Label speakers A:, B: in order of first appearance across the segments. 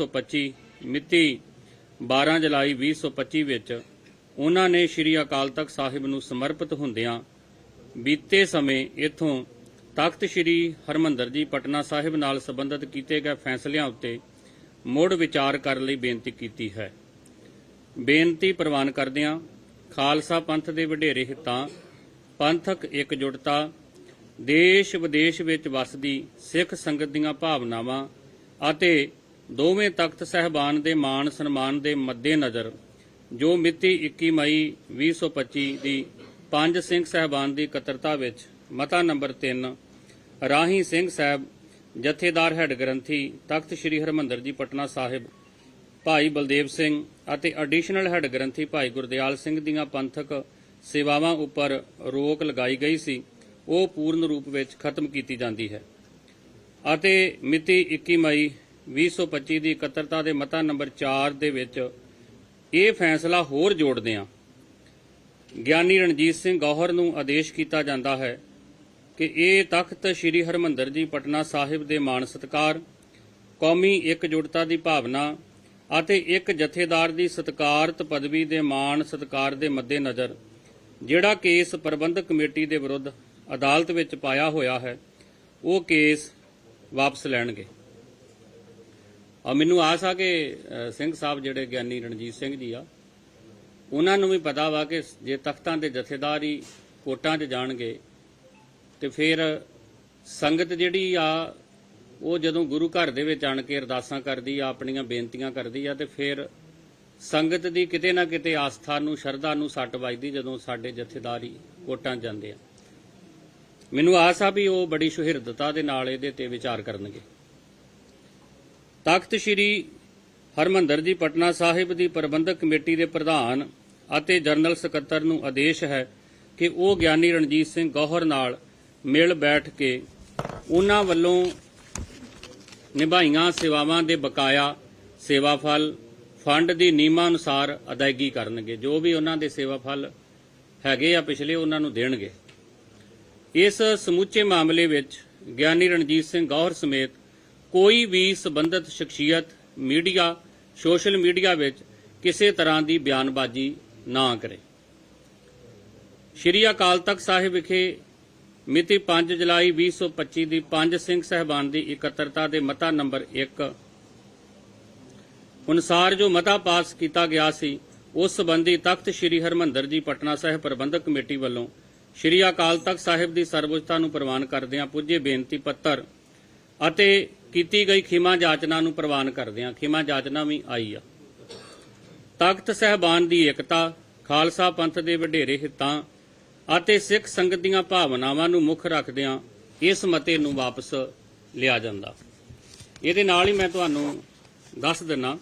A: 2025 ਮਿਤੀ 12 ਜੁਲਾਈ 2025 ਵਿੱਚ ਉਹਨਾਂ ਨੇ ਸ੍ਰੀ ਅਕਾਲ ਤਖਤ ਸਾਹਿਬ ਨੂੰ ਸਮਰਪਿਤ ਹੁੰਦਿਆਂ ਬੀਤੇ ਸਮੇਂ ਇਥੋਂ ਤਖਤ ਸ੍ਰੀ ਹਰਮੰਦਰ ਜੀ ਪਟਨਾ ਸਾਹਿਬ ਨਾਲ ਸੰਬੰਧਿਤ ਕੀਤੇ ਗਏ ਫੈਸਲਿਆਂ ਉੱਤੇ ਮੁੜ ਵਿਚਾਰ ਕਰਨ ਲਈ ਬੇਨਤੀ ਕੀਤੀ ਹੈ। ਬੇਨਤੀ ਪ੍ਰਵਾਨ ਕਰਦਿਆਂ ਖਾਲਸਾ ਪੰਥ ਦੇ ਵਡੇਰੇ ਹਿੱਤਾਂ, ਪੰਥਕ ਇਕਜੁੱਟਤਾ ਦੇਸ਼ ਵਿਦੇਸ਼ ਵਿੱਚ ਵਸਦੀ ਸਿੱਖ ਸੰਗਤ ਦੀਆਂ ਭਾਵਨਾਵਾਂ ਅਤੇ ਦੋਵੇਂ ਤਖਤ ਸਹਿਬਾਨ ਦੇ ਮਾਣ ਸਨਮਾਨ ਦੇ ਮੱਦੇਨਜ਼ਰ ਜੋ ਮਿਤੀ 21 ਮਈ 2025 ਦੀ ਪੰਜ ਸਿੰਘ ਸਹਿਬਾਨ ਦੀ ਇਕੱਤਰਤਾ ਵਿੱਚ ਮਤਾ ਨੰਬਰ 3 ਰਾਹੀ ਸਿੰਘ ਸਾਹਿਬ, ਜਥੇਦਾਰ ਹੈੱਡ ਗ੍ਰੰਥੀ, ਤਖਤ ਸ੍ਰੀ ਹਰਮੰਦਰ ਜੀ, ਪਟਨਾ ਸਾਹਿਬ, ਭਾਈ ਬਲਦੇਵ ਸਿੰਘ ਅਤੇ ਐਡੀਸ਼ਨਲ ਹੈੱਡ ਗ੍ਰੰਥੀ ਭਾਈ ਗੁਰਦਿਆਲ ਸਿੰਘ ਦੀਆਂ ਪੰਥਕ ਸੇਵਾਵਾਂ ਉੱਪਰ ਰੋਕ ਲਗਾਈ ਗਈ ਸੀ, ਉਹ ਪੂਰਨ ਰੂਪ ਵਿੱਚ ਖਤਮ ਕੀਤੀ ਜਾਂਦੀ ਹੈ ਅਤੇ ਮਿਤੀ 21 ਮਈ 2025 ਦੀ ਇਕੱਤਰਤਾ ਦੇ ਮਤਾ ਨੰਬਰ 4 ਦੇ ਵਿੱਚ ਇਹ ਫੈਸਲਾ ਹੋਰ ਜੋੜਦੇ ਹਾਂ। ਗਿਆਨੀ ਰਣਜੀਤ ਸਿੰਘ ਗੌਹਰ ਨੂੰ ਆਦੇਸ਼ ਕੀਤਾ ਜਾਂਦਾ ਹੈ ਕਿ ਇਹ ਤਖਤ ਸ੍ਰੀ ਹਰਮੰਦਰ ਜੀ ਪਟਨਾ ਸਾਹਿਬ ਦੇ ਮਾਣ ਸਤਕਾਰ, ਕੌਮੀ ਇਕਜੁੱਟਤਾ ਦੀ ਭਾਵਨਾ ਅਤੇ ਇੱਕ ਜਥੇਦਾਰ ਦੀ ਸਤਕਾਰਤ ਪਦਵੀ ਦੇ ਮਾਣ ਸਤਕਾਰ ਦੇ ਮੱਦੇਨਜ਼ਰ, ਜਿਹੜਾ ਕੇਸ ਪ੍ਰਬੰਧਕ ਕਮੇਟੀ ਦੇ ਵਿਰੁੱਧ ਅਦਾਲਤ ਵਿੱਚ ਪਾਇਆ ਹੋਇਆ ਹੈ, ਉਹ ਕੇਸ ਵਾਪਸ ਲੈਣਗੇ। ਔਰ ਮੈਨੂੰ ਆਸ ਆ ਕਿ ਸਿੰਘ ਸਾਹਿਬ ਜਿਹੜੇ ਗਿਆਨੀ ਰਣਜੀਤ ਸਿੰਘ ਜੀ ਆ, ਉਹਨਾਂ ਨੂੰ ਵੀ ਪਤਾ ਵਾ ਕਿ ਜੇ ਤਖਤਾਂ ਦੇ ਜਥੇਦਾਰ ਹੀ ਕੋਟਾਂ 'ਚ ਜਾਣਗੇ, ਤੇ ਫਿਰ ਸੰਗਤ ਜਿਹੜੀ ਆ, ਉਹ ਜਦੋਂ ਗੁਰੂ ਘਰ ਦੇ ਵਿੱਚ ਆਣ ਕੇ ਅਰਦਾਸਾਂ ਕਰਦੀ ਆ, ਆਪਣੀਆਂ ਬੇਨਤੀਆਂ ਕਰਦੀ ਆ, ਤੇ ਫਿਰ ਸੰਗਤ ਦੀ ਕਿਤੇ ਨਾ ਕਿਤੇ ਆਸਥਾ ਨੂੰ, ਸ਼ਰਧਾ ਨੂੰ ਸੱਟ ਵੱਜਦੀ ਜਦੋਂ ਸਾਡੇ ਜਥੇਦਾਰ ਹੀ ਕੋਟਾਂ 'ਚ ਜਾਂਦੇ ਆ। ਮੈਨੂੰ ਆਸ ਆ ਵੀ ਉਹ ਬੜੀ ਸੁਹਿਰਦਤਾ ਦੇ ਨਾਲ ਇਹਦੇ ਤੇ ਵਿਚਾਰ ਕਰਨਗੇ। ਤਖਤ ਸ੍ਰੀ ਹਰਮੰਦਰ ਜੀ ਪਟਨਾ ਸਾਹਿਬ ਦੀ ਪ੍ਰਬੰਧਕ ਕਮੇਟੀ ਦੇ ਪ੍ਰਧਾਨ ਅਤੇ ਜਨਰਲ ਸਕੱਤਰ ਨੂੰ ਆਦੇਸ਼ ਹੈ ਕਿ ਉਹ ਗਿਆਨੀ ਰਣਜੀਤ ਸਿੰਘ ਗੌਹਰ ਨਾਲ ਮਿਲ ਬੈਠ ਕੇ ਉਹਨਾਂ ਵੱਲੋਂ ਨਿਭਾਈਆਂ ਸੇਵਾਵਾਂ ਦੇ ਬਕਾਇਆ ਸੇਵਾ ਫਲ ਫੰਡ ਦੀ ਨਿਯਮਾਂ ਅਨੁਸਾਰ ਅਦਾਇਗੀ ਕਰਨਗੇ। ਜੋ ਵੀ ਉਹਨਾਂ ਦੇ ਸੇਵਾ ਫਲ ਹੈਗੇ ਆ ਪਿਛਲੇ ਉਹਨਾਂ ਨੂੰ ਦੇਣਗੇ। ਇਸ ਸਮੁੱਚੇ ਮਾਮਲੇ ਵਿੱਚ ਗਿਆਨੀ ਰਣਜੀਤ ਸਿੰਘ ਗੌਹਰ ਸਮੇਤ ਕੋਈ ਵੀ ਸਬੰਧਤ ਸ਼ਖਸੀਅਤ ਮੀਡੀਆ, ਸੋਸ਼ਲ ਮੀਡੀਆ ਵਿੱਚ ਕਿਸੇ ਤਰ੍ਹਾਂ ਦੀ ਬਿਆਨਬਾਜ਼ੀ ਨਾ ਕਰੇ। ਸ਼੍ਰੀ ਅਕਾਲ ਤਖਤ ਸਾਹਿਬ ਵਿਖੇ ਮਿਤੀ 5 ਜੁਲਾਈ 2025 ਦੀ ਪੰਜ ਸਿੰਘ ਸਹਿਬਾਨ ਦੀ ਇਕੱਤਰਤਾ ਦੇ ਮਤਾ ਨੰਬਰ 1 ਅਨੁਸਾਰ ਜੋ ਮਤਾ ਪਾਸ ਕੀਤਾ ਗਿਆ ਸੀ, ਉਸ ਸੰਬੰਧੀ ਤਖਤ ਸ੍ਰੀ ਹਰਮੰਦਰ ਜੀ ਪਟਨਾ ਸਾਹਿਬ ਪ੍ਰਬੰਧਕ ਕਮੇਟੀ ਵੱਲੋਂ ਸ਼੍ਰੀ ਅਕਾਲ ਤਖਤ ਸਾਹਿਬ ਦੀ ਸਰਵਉੱਚਤਾ ਨੂੰ ਪ੍ਰਵਾਨ ਕਰਦਿਆਂ ਪੁੱਜੇ ਬੇਨਤੀ ਪੱਤਰ ਅਤੇ ਕੀਤੀ ਗਈ ਖਿਮਾ ਜਾਚਨਾ ਨੂੰ ਪ੍ਰਵਾਨ ਕਰਦਿਆਂ ਖਿਮਾ ਜਾਚਨਾ ਵੀ ਆਈ ਆ। ਤਖਤ ਸਹਿਬਾਨ ਦੀ ਏਕਤਾ, ਖਾਲਸਾ ਪੰਥ ਦੇ ਵਡੇਰੇ ਹਿੱਤਾਂ ਅਤੇ ਸਿੱਖ ਸੰਗਤ ਦੀਆਂ ਭਾਵਨਾਵਾਂ ਨੂੰ ਮੁੱਖ ਰੱਖਦਿਆਂ ਇਸ ਮਤੇ ਨੂੰ ਵਾਪਸ ਲਿਆ ਜਾਂਦਾ। ਇਹਦੇ ਨਾਲ ਹੀ ਮੈਂ ਤੁਹਾਨੂੰ ਦੱਸ ਦਿੰਨਾ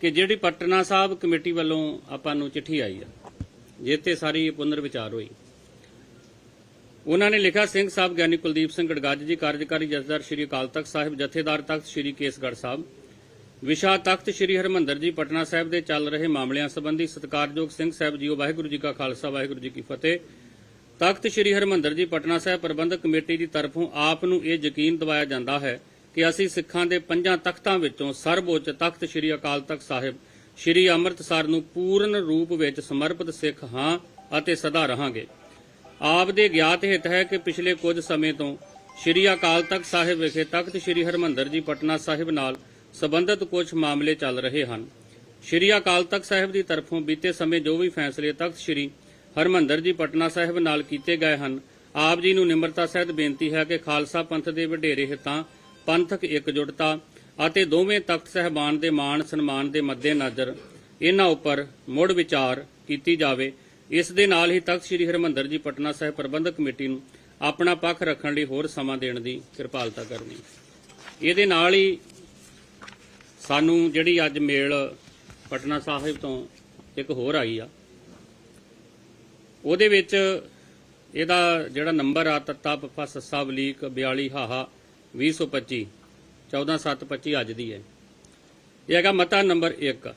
A: ਕਿ ਜਿਹੜੀ ਪਟਨਾ ਸਾਹਿਬ ਕਮੇਟੀ ਵੱਲੋਂ ਆਪਾਂ ਨੂੰ ਚਿੱਠੀ ਆਈ ਆ, ਜਿੱਥੇ ਸਾਰੀ ਪੁਨਰ ਵਿਚਾਰ ਹੋਈ। ਉਹਨਾਂ ਨੇ ਲਿਖਿਆ, ਸਿੰਘ ਸਾਹਿਬ ਗਿਆਨੀ ਕੁਲਦੀਪ ਸਿੰਘ ਗੜਗੱਜ ਜੀ, ਕਾਰਜਕਾਰੀ ਜਥੇਦਾਰ ਸ਼੍ਰੀ ਅਕਾਲ ਤਖਤ ਸਾਹਿਬ, ਜਥੇਦਾਰ ਤਖਤ ਸ਼੍ਰੀ ਕੇਸਗੜ੍ਹ ਸਾਹਿਬ, ਵਿਸ਼ਾ ਤਖਤ ਸ਼੍ਰੀ ਹਰਮੰਦਰ ਜੀ, ਪਟਨਾ ਸਾਹਿਬ ਦੇ ਚੱਲ ਰਹੇ ਮਾਮਲਿਆਂ ਸੰਬੰਧੀ ਸਤਿਕਾਰਯੋਗ ਸਿੰਘ ਸਾਹਿਬ ਜੀਓ ਵਾਹਿਗੁਰੂ ਜੀ ਕਾ ਖਾਲਸਾ, ਵਾਹਿਗੁਰੂ ਜੀ ਕੀ ਫਤਿਹ। ਤਖਤ ਸ਼੍ਰੀ ਹਰਮੰਦਰ ਜੀ, ਪਟਨਾ ਸਾਹਿਬ ਪ੍ਰਬੰਧਕ ਕਮੇਟੀ ਦੀ ਤਰਫੋਂ ਆਪ ਨੂੰ ਇਹ ਯਕੀਨ ਦਿਵਾਇਆ ਜਾਂਦਾ ਹੈ ਕਿ ਅਸੀਂ ਸਿੱਖਾਂ ਦੇ ਪੰਜਾਂ ਤਖਤਾਂ ਵਿੱਚੋਂ ਸਰਵਉੱਚ ਤਖਤ ਸ਼੍ਰੀ ਅਕਾਲ ਤਖਤ ਸਾਹਿਬ, ਸ਼੍ਰੀ ਅੰਮ੍ਰਿਤਸਰ ਨੂੰ ਪੂਰਨ ਰੂਪ ਵਿੱਚ ਸਮਰਪਿਤ ਸਿੱਖ ਹਾਂ ਅਤੇ ਸਦਾ ਰਹਾਂਗੇ। ਆਪ ਦੇ ਗਿਆਤ ਹਿੱਤ ਹੈ ਕਿ ਪਿਛਲੇ ਕੁਝ ਸਮੇਂ ਤੋਂ ਸ਼੍ਰੀ ਅਕਾਲ ਤਖਤ ਸਾਹਿਬ ਵਿਖੇ ਤਖਤ ਸ਼੍ਰੀ ਹਰਮੰਦਰ ਜੀ ਪਟਨਾ ਸਾਹਿਬ ਨਾਲ ਸੰਬੰਧਿਤ ਕੁਝ ਮਾਮਲੇ ਚੱਲ ਰਹੇ ਹਨ। ਸ਼੍ਰੀ ਅਕਾਲ ਤਖਤ ਸਾਹਿਬ ਦੀ ਤਰਫੋਂ ਬੀਤੇ ਸਮੇਂ ਜੋ ਵੀ ਫੈਸਲੇ ਤਖਤ ਸ਼੍ਰੀ ਹਰਮੰਦਰ ਜੀ ਪਟਨਾ ਸਾਹਿਬ ਨਾਲ ਕੀਤੇ ਗਏ ਹਨ, ਆਪ ਜੀ ਨੂੰ ਨਿਮਰਤਾ ਸਹਿਤ ਬੇਨਤੀ ਹੈ ਕਿ ਖਾਲਸਾ ਪੰਥ ਦੇ ਵਡੇਰੇ ਹਿੱਤਾਂ, ਪੰਥਕ ਇਕਜੁੱਟਤਾ ਅਤੇ ਦੋਵੇਂ ਤਖਤ ਸਹਿਬਾਨ ਦੇ ਮਾਣ ਸਨਮਾਨ ਦੇ ਮੱਦੇਨਜ਼ਰ ਇਹਨਾਂ ਉੱਪਰ ਮੁੜ ਵਿਚਾਰ ਕੀਤੀ ਜਾਵੇ। ਇਸ ਦੇ ਨਾਲ ਹੀ ਤਖਤ ਸ੍ਰੀ ਹਰਮੰਦਰ ਜੀ ਪਟਨਾ ਸਾਹਿਬ ਪ੍ਰਬੰਧਕ ਕਮੇਟੀ ਨੂੰ ਆਪਣਾ ਪੱਖ ਰੱਖਣ ਲਈ ਹੋਰ ਸਮਾਂ ਦੇਣ ਦੀ ਕਿਰਪਾਲਤਾ ਕਰਨੀ। ਇਹਦੇ ਨਾਲ ਹੀ ਸਾਨੂੰ ਜਿਹੜੀ ਅੱਜ ਮੇਲ ਪਟਨਾ ਸਾਹਿਬ ਤੋਂ ਇੱਕ ਹੋਰ ਆਈ ਆ। ਉਹਦੇ ਵਿੱਚ ਇਹਦਾ ਜਿਹੜਾ ਨੰਬਰ ਆ ਤੱਤਾ ਪੱਪਾ ਸੱਸਾ ਬਲੀਕ 42 ਹਾਹਾ 2025 14725 ਅੱਜ ਦੀ ਹੈ। ਇਹ ਹੈਗਾ ਮਤਾ ਨੰਬਰ 1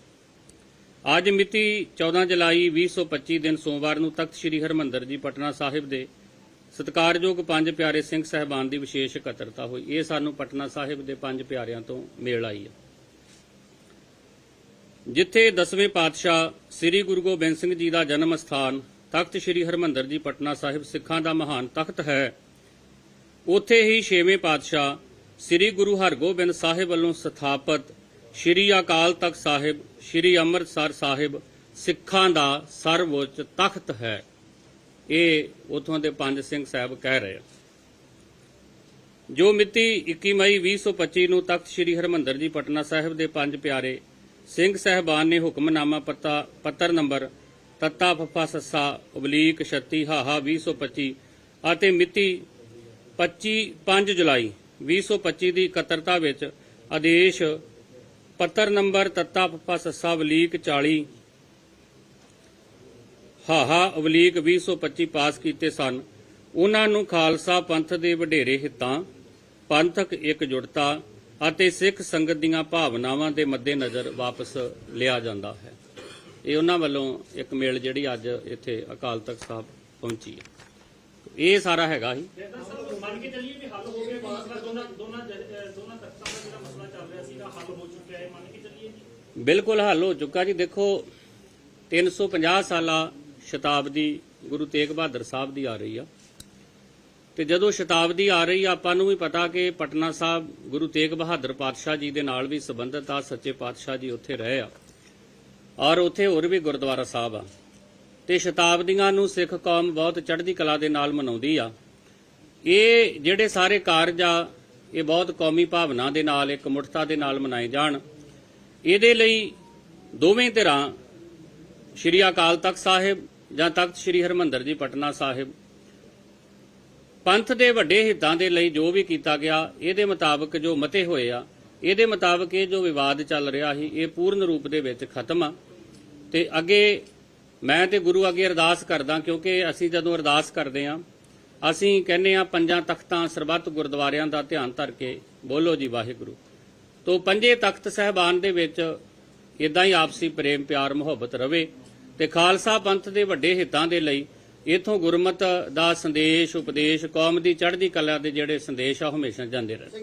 A: ਅੱਜ ਮਿਤੀ 14 ਜੁਲਾਈ 2025 ਦਿਨ ਸੋਮਵਾਰ ਨੂੰ ਤਖਤ ਸ੍ਰੀ ਹਰਮੰਦਰ ਜੀ ਪਟਨਾ ਸਾਹਿਬ ਦੇ ਸਤਿਕਾਰਯੋਗ ਪੰਜ ਪਿਆਰੇ ਸਿੰਘ ਸਹਿਬਾਨ ਦੀ ਵਿਸ਼ੇਸ਼ ਇਕੱਤਰਤਾ ਹੋਈ। ਇਹ ਸਾਨੂੰ ਪਟਨਾ ਸਾਹਿਬ ਦੇ ਪੰਜ ਪਿਆਰਿਆਂ ਤੋਂ ਮੇਲ ਆਈ ਹੈ। ਜਿੱਥੇ ਦਸਵੇਂ ਪਾਤਸ਼ਾਹ ਸ੍ਰੀ ਗੁਰੂ ਗੋਬਿੰਦ ਸਿੰਘ ਜੀ ਦਾ ਜਨਮ ਸਥਾਨ ਤਖਤ ਸ੍ਰੀ ਹਰਮੰਦਰ ਜੀ ਪਟਨਾ ਸਾਹਿਬ ਸਿੱਖਾਂ ਦਾ ਮਹਾਨ ਤਖਤ ਹੈ, ਉੱਥੇ ਹੀ ਛੇਵੇਂ ਪਾਤਸ਼ਾਹ ਸ੍ਰੀ ਗੁਰੂ ਹਰਗੋਬਿੰਦ ਸਾਹਿਬ ਵੱਲੋਂ ਸਥਾਪਿਤ ਸ੍ਰੀ ਅਕਾਲ ਤਖਤ ਸਾਹਿਬ, ਸ੍ਰੀ ਅੰਮ੍ਰਿਤਸਰ ਸਾਹਿਬ, ਸਿੱਖਾਂ ਦਾ ਸਰਵਉੱਚ ਤਖਤ ਹੈ। ਇਹ ਉਥੋਂ ਦੇ ਪੰਜ ਸਿੰਘ ਸਾਹਿਬ ਕਹਿ ਰਹੇ ਆ। ਜੋ ਮਿਤੀ 21 ਮਈ 2025 ਨੂੰ ਤਖਤ ਸ੍ਰੀ ਹਰਮੰਦਰ ਜੀ ਪਟਨਾ ਸਾਹਿਬ ਦੇ ਪੰਜ ਪਿਆਰੇ ਸਿੰਘ ਸਹਿਬਾਨ ਨੇ ਹੁਕਮਨਾਮਾ ਪੱਤਰ ਨੰਬਰ ਤੱਤਾ ਫੱਫਾ ਸੱਸਾ ਉਬਲੀਕ 36 ਹਾਹਾ 2025 ਅਤੇ ਮਿਤੀ 25 5 ਜੁਲਾਈ 2025 ਦੀ ਇਕੱਤਰਤਾ ਵਿੱਚ ਆਦੇਸ਼ ਪੱਤਰ ਨੰਬਰ ਤੱਤਾ ਫੱਫਾ ਸੱਸਾ ਉਬਲੀਕ 40 ਹਾਹਾ ਉਬਲੀਕ 2025 ਪਾਸ ਕੀਤੇ ਸਨ। ਉਹਨਾਂ ਨੂੰ ਖਾਲਸਾ ਪੰਥ ਦੇ ਵਡੇਰੇ ਹਿੱਤਾਂ, ਪੰਥਕ ਇਕਜੁੱਟਤਾ ਅਤੇ ਸਿੱਖ ਸੰਗਤ ਦੀਆਂ ਭਾਵਨਾਵਾਂ ਦੇ ਮੱਦੇਨਜ਼ਰ ਵਾਪਸ ਲਿਆ ਜਾਂਦਾ ਹੈ। ਇਹ ਉਹਨਾਂ ਵੱਲੋਂ ਇੱਕ ਮੇਲ ਜਿਹੜੀ ਅੱਜ ਇੱਥੇ ਅਕਾਲ ਤਖਤ ਸਾਹਿਬ ਪਹੁੰਚੀ ਹੈ। ਇਹ ਸਾਰਾ ਹੈਗਾ ਹੀ
B: ਮੰਨ ਕੇ ਚੱਲੀਏ ਵੀ ਹੱਲ ਹੋ ਗਿਆ ਦੋਨਾਂ ਦੋਨਾਂ ਤਖਤਾਂ ਦਾ ਜਿਹੜਾ ਮਸਲਾ ਚੱਲ ਰਿਹਾ ਸੀਗਾ ਹੱਲ ਹੋ ਚੁੱਕਿਆ ਹੈ ਮੰਨ ਕੇ ਚੱਲੀਏ ਜੀ
A: ਬਿਲਕੁਲ ਹੱਲ ਹੋ ਚੁੱਕਾ ਜੀ। ਦੇਖੋ 350 ਸਾਲਾ ਸ਼ਤਾਬਦੀ ਗੁਰੂ ਤੇਗ ਬਹਾਦਰ ਸਾਹਿਬ ਦੀ ਆ ਰਹੀ ਆ। ਤੇ ਜਦੋਂ ਸ਼ਤਾਬਦੀ ਆ ਰਹੀ ਆ, ਆਪਾਂ ਨੂੰ ਵੀ ਪਤਾ ਕਿ ਪਟਨਾ ਸਾਹਿਬ ਗੁਰੂ ਤੇਗ ਬਹਾਦਰ ਪਾਤਸ਼ਾਹ ਜੀ ਦੇ ਨਾਲ ਵੀ ਸੰਬੰਧਿਤ ਆ, ਸੱਚੇ ਪਾਤਸ਼ਾਹ ਜੀ ਉੱਥੇ ਰਹੇ ਆ। ਔਰ ਉੱਥੇ ਹੋਰ ਵੀ ਗੁਰਦੁਆਰਾ ਸਾਹਿਬ ਆ। ਤੇ ਸ਼ਤਾਬਦੀਆਂ ਨੂੰ ਸਿੱਖ ਕੌਮ ਬਹੁਤ ਚੜ੍ਹਦੀ ਕਲਾ ਦੇ ਨਾਲ ਮਨਾਉਂਦੀ ਆ। ਇਹ ਜਿਹੜੇ ਸਾਰੇ ਕਾਰਜ ਆ, ਇਹ ਬਹੁਤ ਕੌਮੀ ਭਾਵਨਾ ਦੇ ਨਾਲ, ਇੱਕ ਮੁਠਤਾ ਦੇ ਨਾਲ ਮਨਾਏ ਜਾਣ। ਇਹਦੇ ਲਈ ਦੋਵੇਂ ਧਿਰਾਂ ਸ਼੍ਰੀ ਅਕਾਲ ਤਖਤ ਸਾਹਿਬ ਜਾਂ ਤਖਤ ਸ਼੍ਰੀ ਹਰਮੰਦਰ ਜੀ ਪਟਨਾ ਸਾਹਿਬ, ਪੰਥ ਦੇ ਵੱਡੇ ਹਿੱਤਾਂ ਦੇ ਲਈ ਜੋ ਵੀ ਕੀਤਾ ਗਿਆ, ਇਹਦੇ ਮੁਤਾਬਕ ਜੋ ਮਤੇ ਹੋਏ ਆ, ਇਹਦੇ ਮੁਤਾਬਕ ਇਹ ਜੋ ਵਿਵਾਦ ਚੱਲ ਰਿਹਾ ਸੀ, ਇਹ ਪੂਰਨ ਰੂਪ ਦੇ ਵਿੱਚ ਖਤਮ ਆ। ਤੇ ਅੱਗੇ ਮੈਂ ਤੇ ਗੁਰੂ ਅੱਗੇ ਅਰਦਾਸ ਕਰਦਾ, ਕਿਉਂਕਿ ਅਸੀਂ ਜਦੋਂ ਅਰਦਾਸ ਕਰਦੇ ਆ, ਅਸੀਂ ਕਹਿੰਨੇ ਆ, ਪੰਜਾਂ ਤਖਤਾਂ ਸਰਬੱਤ ਗੁਰਦੁਆਰਿਆਂ ਦਾ ਧਿਆਨ ਧਰ ਕੇ ਬੋਲੋ ਜੀ ਵਾਹਿਗੁਰੂ। ਤੋ ਪੰਜੇ ਤਖਤ ਸਹਿਬਾਨ ਦੇ ਵਿੱਚ ਇਦਾਂ ਹੀ ਆਪਸੀ ਪ੍ਰੇਮ, ਪਿਆਰ, ਮੁਹੱਬਤ ਰਵੇ ਤੇ ਖਾਲਸਾ ਪੰਥ ਦੇ ਵੱਡੇ ਹਿੱਤਾਂ ਦੇ ਲਈ ਇਥੋਂ ਗੁਰਮਤ ਦਾ ਸੰਦੇਸ਼, ਉਪਦੇਸ਼ ਕੌਮ ਦੀ ਚੜ੍ਹਦੀ ਕਲਾ ਦੇ ਜਿਹੜੇ ਸੰਦੇਸ਼ ਆ, ਉਹ ਹਮੇਸ਼ਾ ਜਾਂਦੇ ਰਹੇ।